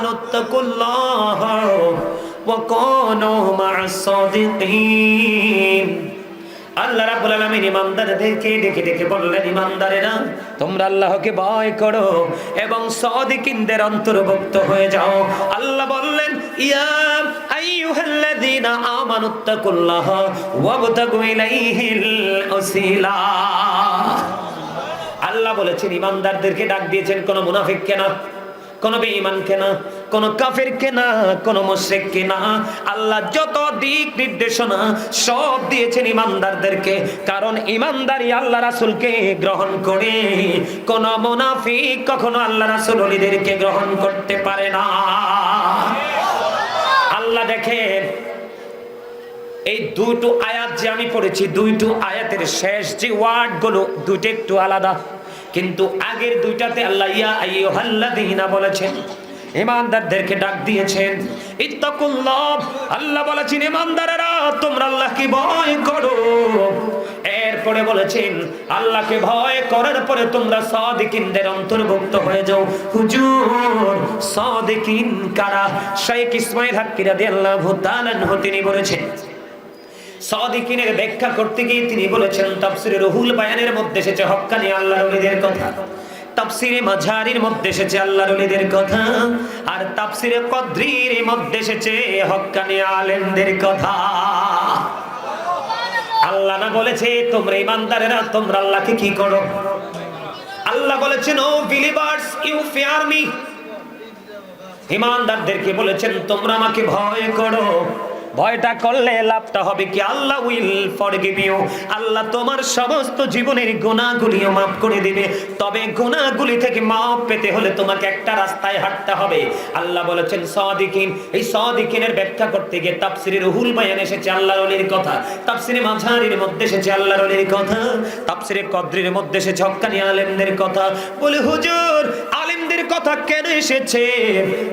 আমানু তাকুল্লাহ ওয়া কুনু মা'আস সাদিকিন আল্লাহ বললেন, ইমানদারেরা, তোমরা আল্লাহকে ভয় করো এবং অন্তর্ভুক্ত হয়ে যাও। আল্লাহ বললেন আল্লাহ বলেছেন, ইমানদারদেরকে ডাক দিয়েছেন, কোন মুনাফিক কেনা। কোন বেঈমান কেনা, কোন কাফের কেনা, কোন মুশরিক কেনা। আল্লাহ যত দিক নির্দেশনা সব দিয়েছেন ইমানদারদেরকে, কারণ ইমানদারি আল্লাহ রাসূলকে গ্রহণ করে। কোন মুনাফিক কখনো আল্লাহ রাসূল ওলিদেরকে গ্রহণ করতে পারে না। আল্লাহ দেখেন, এই দুটো আয়াত যে আমি পড়েছি, দুইটো আয়াতের শেষ যে ওয়ার্ডগুলো, দুটো একটু আলাদা। কিন্তু আগের দুইটাতে আল্লাহ, ইয়া আইয়ুহাল্লাযীনা বলেছেন। ইমানদারদেরকে ডাক দিয়েছেন। ইত্তাকুল্লাহ আল্লাহ বলেছেন ইমানদারেরা তোমরা আল্লাহকে ভয় করো। এরপরে বলেছেন, আল্লাহকে ভয় করার পরে তোমরা সাদিকিনদের অন্তর্ভুক্ত হয়ে যাও। হুজুর, সাদিকিন কারা? শেখ ইসমাইল হাক্কি রাদিয়াল্লাহু তাআলা তিনি বলেছেন সাদিকিনের ব্যাখ্যা করতে গিয়ে তিনি বলেছেন, তাফসিরে রহুল বায়ানের মধ্যে এসেছে হক্কানি আল্লাহর ওলিদের কথা। তাফসিরে মাঝারির মধ্যে এসেছে আল্লাহর ওলিদের কথা। আর তাফসিরে কদ্রির মধ্যে এসেছে হক্কানি আলেমদের কথা। আল্লাহ না বলেছে, তোমরা ইমানদারেরা, তোমরা আল্লাহকে কি করো? আল্লাহ বলেছেন, O believers, you fear me. ইমানদারদেরকে বলেছেন, তোমরা আমাকে ভয় করো। ভয়টা করলে লাভটা হবে কি? Allah will forgive you Allah তোমার সমস্ত জীবনের গুনাহগুলিও মাফ করে দিবে। তবে গুনাহগুলি থেকে মাফ পেতে হলে তোমাকে একটা রাস্তায় হাঁটতে হবে। আল্লাহ বলেছেন, সাদিকিন, এই সাদিকিনের ব্যাখ্যা করতে গিয়ে তাফসিরে রুহুল বায়ান এসেছে আল্লাহর ওলির কথা। তাফসিরে মাঝারির মধ্যে এসেছে আল্লাহর ওলির কথা। তাফসিরে কদ্রির মধ্যে এসেছে হক্কানি আলেমদের কথা। বলে, হুজুর, আলেমদের কথা কেন এসেছে?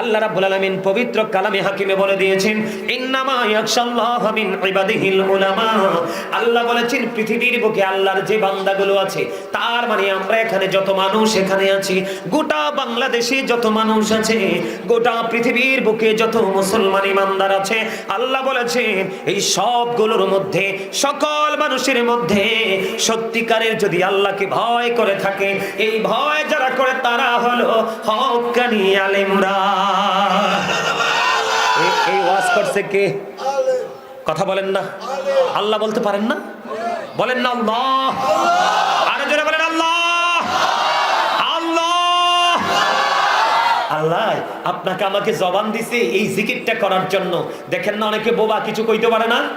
আল্লাহ রাব্বুল আলামিন পবিত্র কালামে হাকিমে বলে দিয়েছেন, ইন্নামা ইয়াখশাল্লাহ মিন ইবাদিহিল উলামা। আল্লাহ বলেছেন, পৃথিবীর বুকে আল্লাহর যে বান্দাগুলো আছে, তার মানে আমরা এখানে যত মানুষ এখানে আছি, গোটা বাংলাদেশে যত মানুষ আছে, গোটা পৃথিবীর বুকে যত মুসলমান ইমানদার আছে, আল্লাহ বলেছেন, এই সবগুলোর মধ্যে, সকল মানুষের মধ্যে সত্যিকারের যদি আল্লাহকে ভয় করে থাকে, এই ভয় যারা করে তারা হলো হকানি আলেমরা। এই ওয়াজ করছে কে? কথা বলেন না। আল্লাহ বলতে পারেন না? বলেন না আল্লাহ। আরও জোরে বলেন আল্লাহ। আল্লাহ। আল্লাহ, আপনাকে আমাকে জবান দিছে এই জিকিরটা করার জন্য। দেখেন না অনেকে বোবা কিছু কইতে পারে না?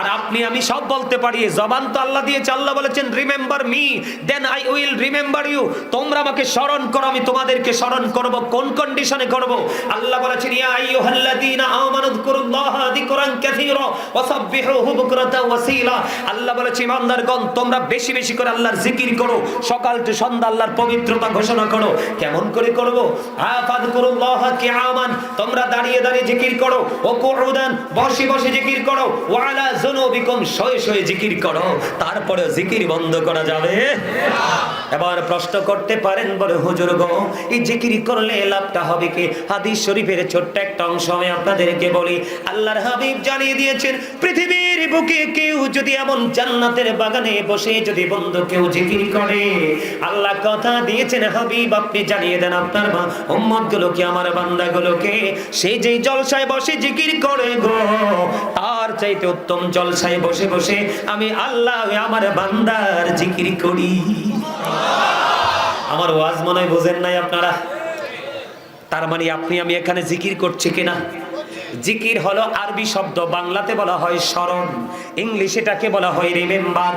আর আপনি, আমি সব বলতে পারি। জবান তো আল্লাহ দিয়েছে। আল্লাহ বলেছেন remember me then I will remember you তোমরা আমাকে স্মরণ করো, আমি তোমাদেরকে স্মরণ করব। কোন কন্ডিশনে করব? আল্লাহ বলেছেন, ইয়া আইয়ুহাল্লাযীনা আমানু যকুরুল্লাহ যিকরান কাসীরা ওয়াসাব্বিহুহু বুকরাতাও ওয়াসীলা। আল্লাহ বলেছে, ইমানদারগণ, তোমরা বেশি বেশি করে আল্লাহর জিকির করো। সকাল থেকে সন্ধ্যা আল্লাহর পবিত্রতা ঘোষণা করো। কেমন করে করব? আফাদকুরুল্লাহ কিয়ামান, তোমরা দাঁড়িয়ে দাঁড়িয়ে জিকির করো। ও কুউদান বসে বসে জিকির করো। ওয়ালা যুনুবিকুম শয়ে শয়ে জিকির করো তারপরে জিকির বন্ধ করা যাবে। এবার প্রশ্ন করতে পারেন বলে হুজুর এই জিকির করলে লাভটা হবে কি? হাদিস শরীফের ছোট্ট একটা অংশ আমি আপনাদেরকে বলি। আল্লাহর হাবিব জানিয়ে দিয়েছেন, পৃথিবীর বুকে কেউ যদি এমন জান্নাতের বাগানে বসে যদি বন্ধু কেউ জিকির করে, আল্লাহ কথা দিয়েছেন হাবিব, আপনি জানিয়ে দেন আপনার আমার জলসায় বসে জিকির করে গো, তার চাইতে উত্তম জলসায় বসে বসে আমি আল্লাহ আমার বান্দার জিকির করি। আমার ওয়াজ মনে হয় বোঝেন নাই আপনারা? তার মানে আপনি, আমি এখানে জিকির করছি কিনা? জিকির হলো আরবি শব্দ, বাংলাতে বলা হয় স্মরণ, ইংলিশে এটাকে বলা হয় রিমেম্বার।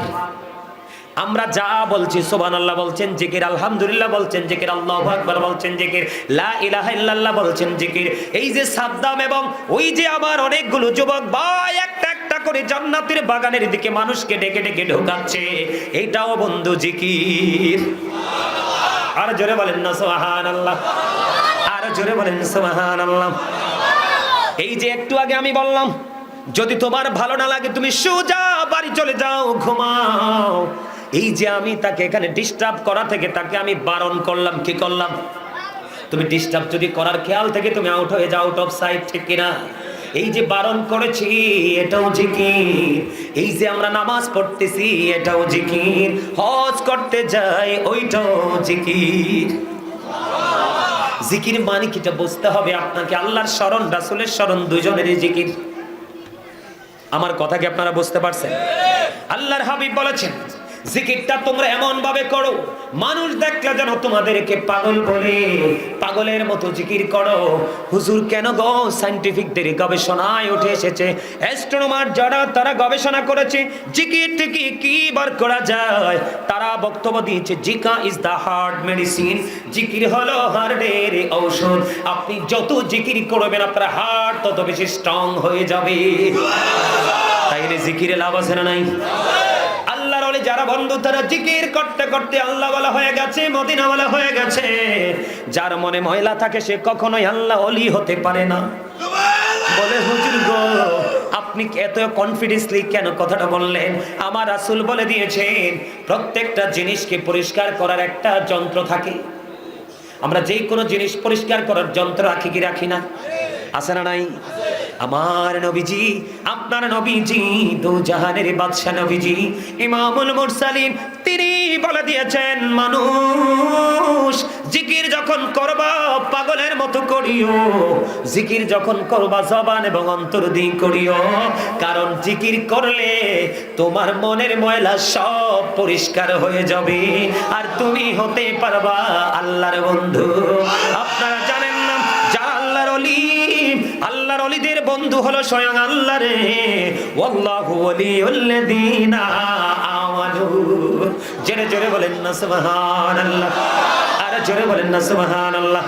আমরা যা বলছি, সুবহানাল্লাহ বলছেন জিকির, আলহামদুলিল্লাহ বলছেন জিকির, আল্লাহ আকবার বলছেন জিকির, লা ইলাহা ইল্লাল্লাহ বলছেন জিকির। এই যে সাদ্দাম এবং ওই যে আমার অনেকগুলো যুবক, ভাই একটা করে জান্নাতের বাগানের দিকে মানুষকে ডেকে ডেকে ঢোকাচ্ছে। এটাও বন্ধু জিকির। আর জোরে বলেন না, সুবহানাল্লাহ। আর জোরে বলেন, সুবহানাল্লাহ। এই যে একটু আগে আমি বললাম, যদি তোমার ভালো না লাগে, তুমি সোজা বাড়ি চলে যাও, ঘুমাও। এই যে আমি তাকে এখানে ডিস্টার্ব করা থেকে তাকে আমি বারণ করলাম, কি করলাম? তুমি ডিস্টার্ব যদি করার খেয়াল থেকে তুমি আউট হয়ে যাও আউট অফ সাইড ঠিক কিনা? এই যে বারণ করেছি, এটাও জিকির। এই যে আমরা নামাজ পড়তেছি, এটাও জিকির। হজ করতে যাই, ওইটাও জিকির। জিকির মানে কিটা বুঝতে হবে আপনাকে। আল্লাহর স্মরণ, রাসূলের স্মরণ দুজনেরই জিকির। আমার কথা কি আপনারা বুঝতে পারছেন? আল্লাহর হাবিব বলেছেন জিকিরটা তোমরা এমন ভাবে করো, মানুষ দেখলে যেন তোমাদেরকে পাগল বলে। পাগলের মতো জিকির করো। হুজুর কেন গো? সাইন্টিফিকদের গবেষণায় উঠে এসেছে। অ্যাস্ট্রোনমার যারা, তারা গবেষণা করেছে, জিকির থেকে কি বার করা যায়? তারা বক্তব্য দিয়েছে, জিকা ইজ দা হার্ট মেডিসিন জিকির হলো হার্টের ঔষধ। আপনি যত জিকির করবেন, আপনার হার্ট তত বেশি স্ট্রং হয়ে যাবে। তাইলে জিকিরে লাভ আছে না নাই? যারা বন্ধু তারা জিকির করতে করতে আল্লাহ বলা হয়ে গেছে, মদিনা বলা হয়ে গেছে, যার মনে ময়লা থাকে সে কখনোই আল্লাহ অলি হতে পারে না। বলে, হুজুর গো, আপনি এত কনফিডেন্সলি কেন কথাটা বললেন? আমার রাসূল বলে দিয়েছেন, প্রত্যেকটা জিনিসকে পরিষ্কার করার একটা যন্ত্র থাকে। আমরা যেই কোনো জিনিস পরিষ্কার করার যন্ত্র রাখি কি রাখি না? আছে না নাই? আমার নবীজি, আপনার নবীজি, দু জাহানের বাদশা নবীজি, ইমামুল মুরসালিন, তিনি বলে দিয়েছেন, মানুষ, জিকির যখন করবা, পাগলের মতো করিও। জিকির যখন করবা, জবান এবং অন্তর দিয়ে করিও। কারণ জিকির করলে তোমার মনের ময়লা সব পরিষ্কার হয়ে যাবে। আর তুমি হতে পারবা আল্লাহর বন্ধু। আপনারা অলিদের বন্ধু হলো স্বয়ং আল্লাহ রে। আমানু। জোরে বলেন না, সুবহানাল্লাহ। আরে জোরে বলেন না, সুবহানাল্লাহ।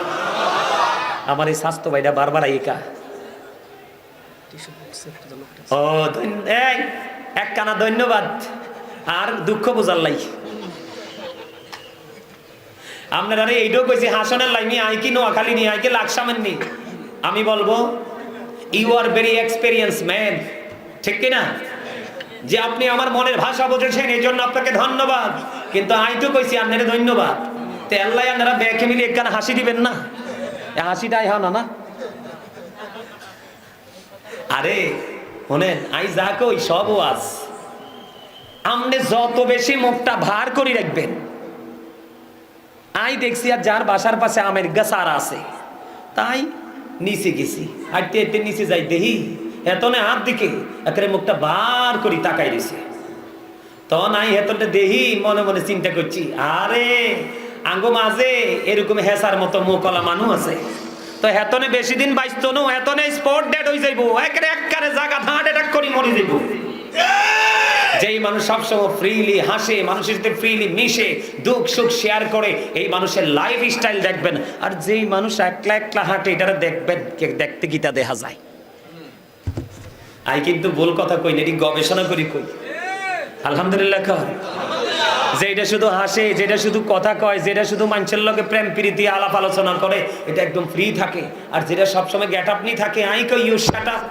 আমার এই স্বাস্থ্য ভাইটা বারবার আইকা। ও এই, এক কানা ধন্যবাদ। আর দুঃখ বোঝার লাই। আপনারা এইটাও কইছি, হাসনের লাইনি আই কি নোয়াখালী নি আই কি লাকসামের নি আমি বলব you are very experience man ঠিক কি না যে আপনি আমার মনের ভাষা বুঝেছেন এই জন্য আপনাকে ধন্যবাদ। কিন্তু আই তো কইছি, আপনারে ধন্যবাদ। তে আল্লাহ আপনারা ব্যাকে মিলে একখানা হাসি দিবেন না? হাসিটাই হা না না? আরে, শোনেন আই যা কই সব আজ। আপনি যত বেশি মুখটা ভার করে রাখবেন আই দেখছি আর যার বাসার পাশে আমের গাছ আর আছে। তাই নিচে গেছি। হাঁটতে হাঁটতে নিচে যাই দেহি এতনে হাত দিকে একেবারে মুখটা বার করি তাকাই দিছে তখন আই হেতনটা দেহি, মনে মনে চিন্তা করছি, আরে আঙ্গো মাঝে এরকম হেসার মতো মুখলা মানুষ আছে। তো হেতনে বেশি দিন বাইস্ত নো, হেতনে স্পট ডেড হয়ে যাইবো, একেবারে একবারে জায়গা হার্ট অ্যাটাক করি মরে যাইবো। যেই মানুষ সবসময় ফ্রিলি হাসে, মানুষের সাথে ফ্রিলি মিশে, দুঃখ সুখ শেয়ার করে, এই মানুষের লাইফ স্টাইল দেখবেন। আর যেই মানুষ একলা একলা হাঁটে এটা দেখবেন দেখতে গীতা দেখা যায়। আই কিন্তু ভুল কথা কই না গবেষণা করি কই। আলহামদুলিল্লাহ কর। যেটা শুধু হাসে যেটা শুধু কথা কয় যেটা শুধু মানুষের লগে প্রেম, প্রীতি, আলাপ আলোচনা করে, এটা একদম ফ্রি থাকে। আর যেটা সবসময় গেট আপনি থাকে, আই কই ইউ শাট আপ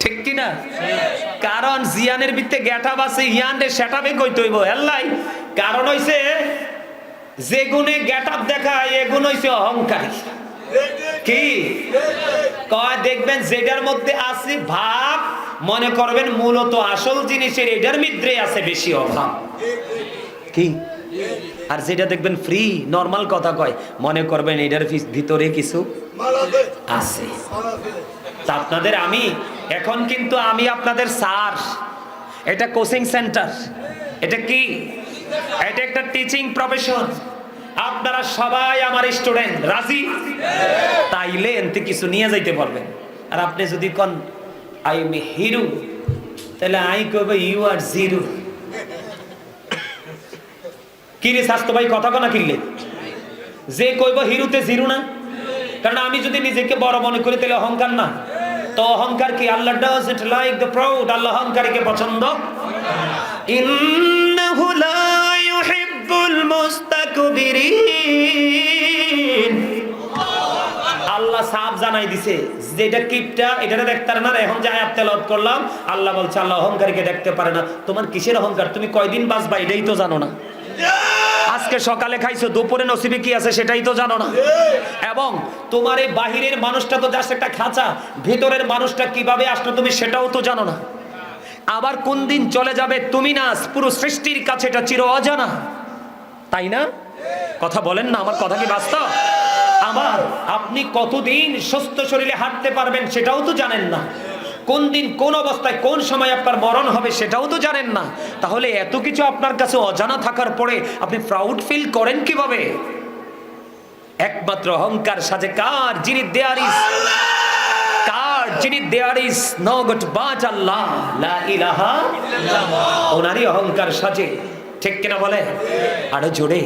ঠিক কি না? কারণ জিয়ানের ভিত্তে গেটাপ আছে, ইয়ানরে সেটাপে কইতে হইব। এল্লাই কারণ হইছে, যে গুণে গেটাপ দেখায়, এ গুণ হইছে অহংকারী। কি? কয়, দেখবেন যেটার মধ্যে আছে ভাব, মনে করবেন মূলত আসল জিনিসের এটার মিদ্রে আছে বেশি অভাব। কি? আর যেটা দেখবেন ফ্রি নর্মাল কথা কয়, মনে করবেন এটার ভিতরে কিছু আছে। তা আপনাদের আমি এখন কিন্তু আমি আপনাদের স্যার। এটা কোচিং সেন্টার। এটা কি? এটা একটা টিচিং প্রফেশন। আপনারা সবাই আমার স্টুডেন্ট। রাজি? তাইলে এনতে কিছু নিয়ে যাইতে পারবেন। আর আপনি যদি কন, আই এম হিরো তাহলে আই কবে ইউ আর জিরো। কি রে স্বাস্থ্য ভাই, কথা কনা কিনলে যে কইব, হিরুতে জিরো না? কারণ আমি যদি নিজেকে বড় মনে করি তাহলে অহংকার না। তো অহংকার কি? Allah does it like the proud Allah অহংকারীকে পছন্দ? ইন্নাহু লা ইউহিব্বুল মুস্তাকবিরিন। আল্লাহ সাফ জানাই দিছে, যেটা কিপটা এটা দেখতে না এখন যে আয়াত তেলাওয়াত করলাম, আল্লাহ বলছে, আল্লাহ অহংকারীকে দেখতে পারে না। তোমার কিসের অহংকার? তুমি কয়দিন বাঁচবা? এটাই তো জানো না। আজকে সকালে খাইছো, দুপুরে নসিবে কি আছে সেটাই তো জানো না। এবং তোমার এই বাহিরের মানুষটা তো জাস্ট একটা খাঁচা, ভিতরের মানুষটা কীভাবে আসলো তুমি সেটাও তো জানো না। আবার কোন দিন চলে যাবে তুমি না, পুরো সৃষ্টির কাছে এটা চির অজানা। তাই না? কথা বলেন না, আমার কথা কি বাস্তব? আবার আপনি কতদিন সুস্থ শরীরে হাঁটতে পারবেন সেটাও তো জানেন না। কোন দিন কোন অবস্থায় কোন সময় আপনার মরণ হবে সেটাও তো জানেন না। তাহলে এত কিছু আপনার কাছে অজানা থাকার পরে আপনি প্রাউড ফিল করেন কীভাবে? একমাত্র অহংকার সাজে কার যিনি দেয়ারিস কার যিনি দেয়ারিস নগট বাজ আল্লাহ। লা ইলাহা ওনারই অহংকার সাজে। ঠিক কিনা বলে? আরও জোরে।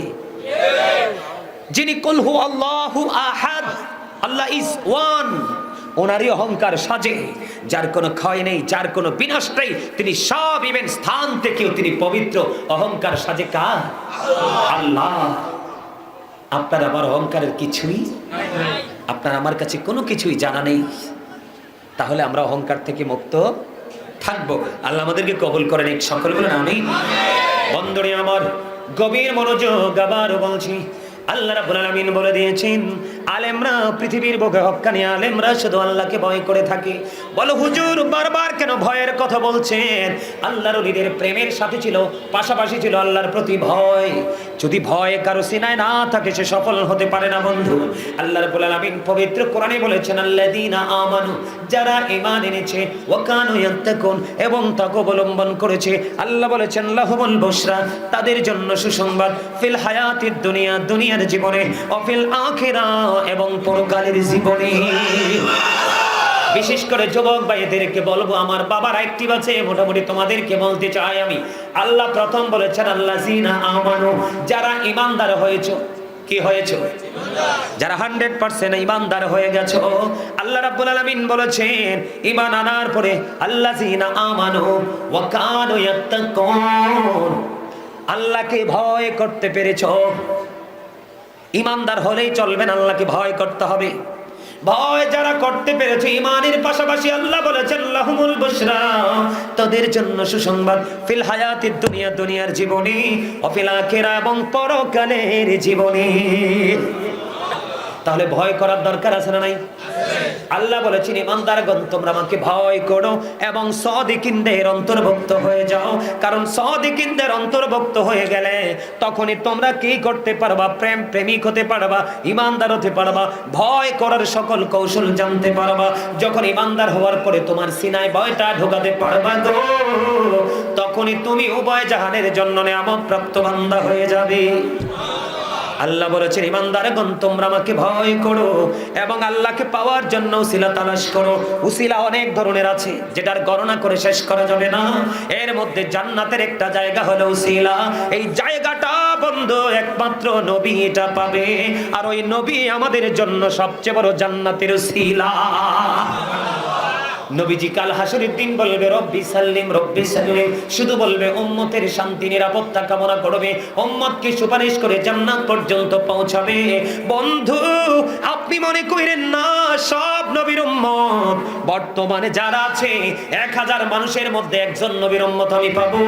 যিনি কুলহু আল্লাহু আহাদ, আল্লাহ ইজ ওয়ান। ওনারই অহংকার সাজে। যার কোনো ক্ষয় নেই, যার কোনো বিনাশ নেই, তিনি সব ইভেন স্থান থেকেও তিনি পবিত্র। অহংকার সাজে কার? আল্লাহ। আপনার আমার অহংকারের কিছুই? আপনার আমার কাছে কোনো কিছুই জানা নেই। তাহলে আমরা অহংকার থেকে মুক্ত থাকব। আল্লাহ আমাদেরকে কবুল করেন, এই সকল বলেন আমি বন্দরে আমার গভীর মনোযোগ আবার বলছি। আল্লাহ রাব্বুল আলামিন বলে দিয়েছেন আলেমরা পৃথিবীর বুকে হকানি আলেমরা শুধু আল্লাহকে ভয় করে থাকে। বলো, হুজুর, বারবার কেন ভয়ের কথা বলছেন? আল্লাহর ওলিদের প্রেমের সাথে ছিল, পাশাপাশি ছিল আল্লাহর প্রতি ভয়। যদি ভয় কারও সিনায় না থাকে, সে সফল হতে পারে না, বন্ধু। আল্লাহ রাব্বুল আলামিন পবিত্র কোরআনে বলেছেন, আল্লাযীনা আমানু, যারা ঈমান এনেছে, ওয়া কানু এবং তাকে অবলম্বন করেছে। আল্লাহ বলেছেন, লাহুমুল বুশরা, তাদের জন্য সুসংবাদ। ফিল হায়াতিদ দুনিয়া, দুনিয়ার জীবনে অফিল আখিরা এবং পরকালের জীবনে। বিশেষ করে যুবক ভাইদেরকে বলব, আমার বাবার অ্যাক্টিভ আছে মোটামুটি তোমাদেরকে বলতে চাই আমি। আল্লাহ প্রথম বলেছেন আল্লাহ জিনা আমানু, যারা ইমানদার হয়েছো, কি হয়েছে? যারা হান্ড্রেড পার্সেন্ট ইমানদার হয়ে গেছো। আল্লাহ রাব্বুল আলামিন বলেছেন ইমান আনার পরে আল্লাহ জিনা আমানু, ওয়া কানু আল্লাহকে ভয় করতে পেরেছ। ইমানদার হলেই চলবেন আল্লাহকে ভয় করতে হবে। ভয় যারা করতে পেরেছে, ইমানের পাশাপাশি আল্লাহ বলেছেন, লাহুমুল বুশরা। তাদের জন্য সুসংবাদ, ফিল হায়াতের দুনিয়া, দুনিয়ার জীবনে, অফিল আখিরা এবং পরকালের জীবনে। তাহলে ভয় করার দরকার আছে না নাই? আল্লাহ বলেছেন ইমানদারগণ তোমরা আমাকে ভয় করো এবং সদিকিনদের অন্তর্ভুক্ত হয়ে যাও। কারণ সদিকিনদের অন্তর্ভুক্ত হয়ে গেলে তখনই তোমরা কি করতে পারবা? প্রেম প্রেমিক হতে পারবা, ইমানদার হতে পারবা, ভয় করার সকল কৌশল জানতে পারবা। যখন ইমানদার হওয়ার পরে তোমার সিনায় ভয়টা ঢোকাতে পারবা গো, তখনই তুমি উভয় জাহানের জন্য নিয়ামত প্রাপ্ত বান্দা হয়ে যাবে। আল্লাহ বলেছেন ইমানদারগণ তোমরা আমাকে ভয় করো এবং আল্লাহকে পাওয়ার জন্য উসিলা তালাশ করো। উসিলা অনেক ধরনের আছে, যেটার গণনা করে শেষ করা যাবে না। এর মধ্যে জান্নাতের একটা জায়গা হলো উসিলা। এই জায়গাটা বন্ধ, একমাত্র নবী এটা পাবে। আর ওই নবী আমাদের জন্য সবচেয়ে বড় জান্নাতের উসিলা। নবীজি কাল হাসুরের দিন বলবে, রব্বি সাল্লিম রব্বি সাল্লিম। শুধু বলবে, উম্মতের শান্তি, নিরাপত্তা কামনা করবে। উম্মতকে সুপারিশ করে জান্নাত পর্যন্ত পৌঁছাবে। বন্ধু, আপনি মনে করেন না, সব নবীর উম্মত? বর্তমানে যারা আছে, এক হাজার মানুষের মধ্যে একজন নবীর উম্মত আমি পাবো।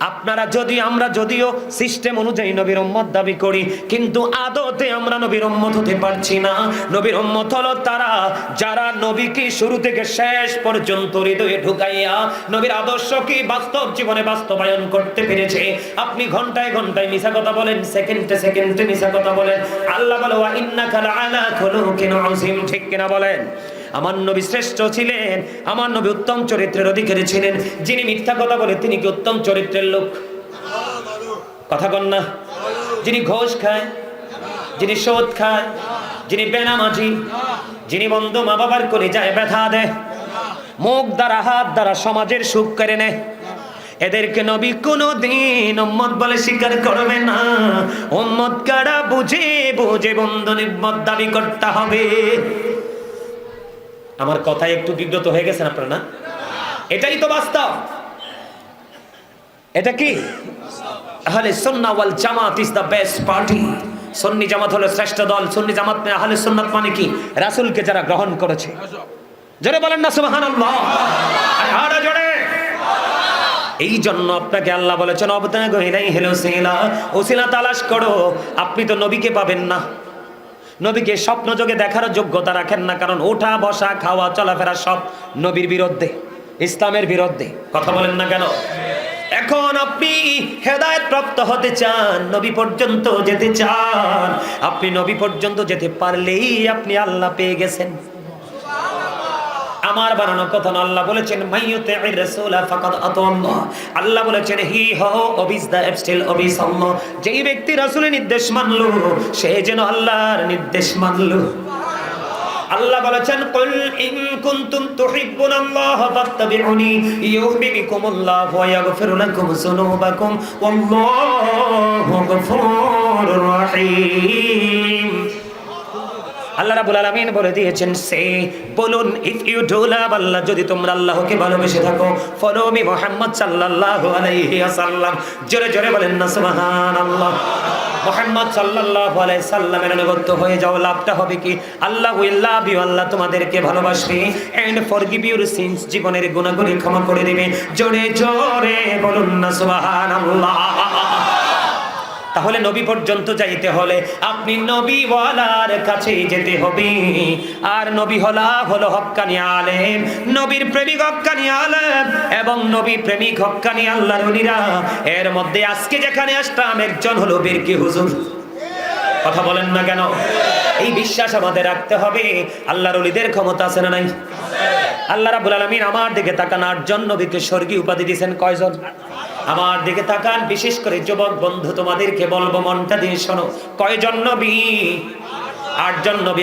আপনারা যদি, আমরা যদিও সিস্টেম অনুযায়ী নবীর উম্মত দাবি করি, কিন্তু আদতে আমরা নবীর উম্মত হতে পারছি না। নবীর উম্মত হলো তারা, যারা নবীকে শুরু থেকে শেষ পর্যন্ত হৃদয়ে ঢুকাইয়া নবীর আদর্শকে বাস্তব জীবনে বাস্তবায়ন করতে পেরেছে। আপনি ঘন্টায় ঘন্টায় মিশা কথা বলেন, সেকেন্ডে সেকেন্ডে মিশা কথা বলেন। আল্লাহ বলে, ওয়া ইন্নাকা আলা খুলুকিন আযীম। ঠিক কিনা বলেন? আমার নবী শ্রেষ্ঠ ছিলেন, আমার নবী উত্তম চরিত্রের অধিকারী ছিলেন, যিনি মিথ্যা কথা বলে তিনি কি উত্তম চরিত্রের লোক? কথা কন না। যিনি ঘোষ খায়, যিনি সোদ খায়, যিনি বেনামাজি, যিনি বন্ধু মা বাবার করে যায় ব্যথা দেয়, মুখ দ্বারা, হাত দ্বারা সমাজের সুখ করে নেয়। এদেরকে নবী কোনো দিন উম্মত বলে স্বীকার করবে না। উম্মত কারা বুঝে বুঝে বন্ধু নির্মত দাবি করতে হবে। আমার কথায় একটু বিব্রত হয়ে গেছেন আপনারা না? এটাই তো বাস্তব। এটা কি? Ahle Sunnah Wal Jamaat is the best party Sunni Jamaat হলো শ্রেষ্ঠ দল। সুন্নি জামাত মানে আহলে সুন্নাত মানে কি? রাসূলকে যারা গ্রহণ করেছে। জোরে বলেন না, সুবহানাল্লাহ। আরে জোরে। এই জন্য আপনাকে আল্লাহ বলেছেন অবতার গহিলাই হেলো সিলা ওসিলা তালাশ করো। আপনি তো নবীকে পাবেন না। নবীকে স্বপ্ন যোগে দেখার যোগ্যতা রাখেন না, কারণ ওঠা, বসা, খাওয়া, চলাফেরা সব নবীর বিরুদ্ধে, ইসলামের বিরুদ্ধে। কথা বলেন না কেন? এখন আপনি হেদায়ত প্রাপ্ত হতে চান, নবী পর্যন্ত যেতে চান। আপনি নবী পর্যন্ত যেতে পারলেই আপনি আল্লাহ পেয়ে গেছেন। আমার বানানো কথা না, আল্লাহ বলেছেন মাইয়ুতে রাসূলা ফাকাদ আতাল্লাহ আল্লাহ বলেছেন, হি হো অবিস দা স্টিল, অবিস আল্লাহ। যেই ব্যক্তি রাসূলের নির্দেশ মানলো, সে যেন আল্লাহর নির্দেশ মানলো। আল্লাহ বলেছেন, কুল ইন কুনতুম তুহিব্বুনাল্লাহ ফাত্তাবিউনি ইউহিব্বুকুমুল্লাহ ওয়া ইয়াগফির লাকুম যুনুবাকুম। ওয়াল্লাহু গফুরুর রহিম। আল্লাহ রাব্বুল আলামিন বলে দিয়েছেন, সে বলুন if you do love Allah, যদি তোমরা আল্লাহকে ভালোবেসে থাকো ফলো মি মোহাম্মদ সাল্লাল্লাহু আলাইহি ওয়াসাল্লাম। জোরে জোরে বলেন না, সুবহানাল্লাহ। মুহাম্মদ সাল্লাল্লাহু আলাইহি সাল্লামের অনুগত হয়ে যাও, লাভটা হবে কি? আল্লাহ উইল লাভ ইউ আল্লাহ তোমাদেরকে ভালোবাসবে। এন্ড ফরগিভ ইউর সিনস জীবনের গুনাহগুলি ক্ষমা করে দিবে। জোরে জোরে বলুন না, সুবহানাল্লাহ। তাহলে নবী পর্যন্ত যাইতে হলে আপনি নবী নবীওয়ালার কাছে যেতে হবে। আর নবী হলা হলো হক্কানি আলেম, নবীর প্রেমিক হক্কানি আলেম এবং নবী প্রেমিক হক্কানি আল্লাহর উলিরা এর মধ্যে আজকে যেখানে আসলাম একজন হলো বীরকি হুজুর। কথা বলেন না কেন? এই বিশ্বাস আমাদের রাখতে হবে। আল্লাহর অলিদের ক্ষমতা আছে না নাই? আল্লাহ রাবুল আলমিন আমার দিকে তাকান আটজন নবীকে স্বর্গীয় উপাধি দিয়েছেন কয়জন? আমার দিকে তাকান, বিশেষ করে যুবক বন্ধু তোমাদেরকে বলব, মনটা দিয়ে শোনো। কয়জন নবী? আটজন নবী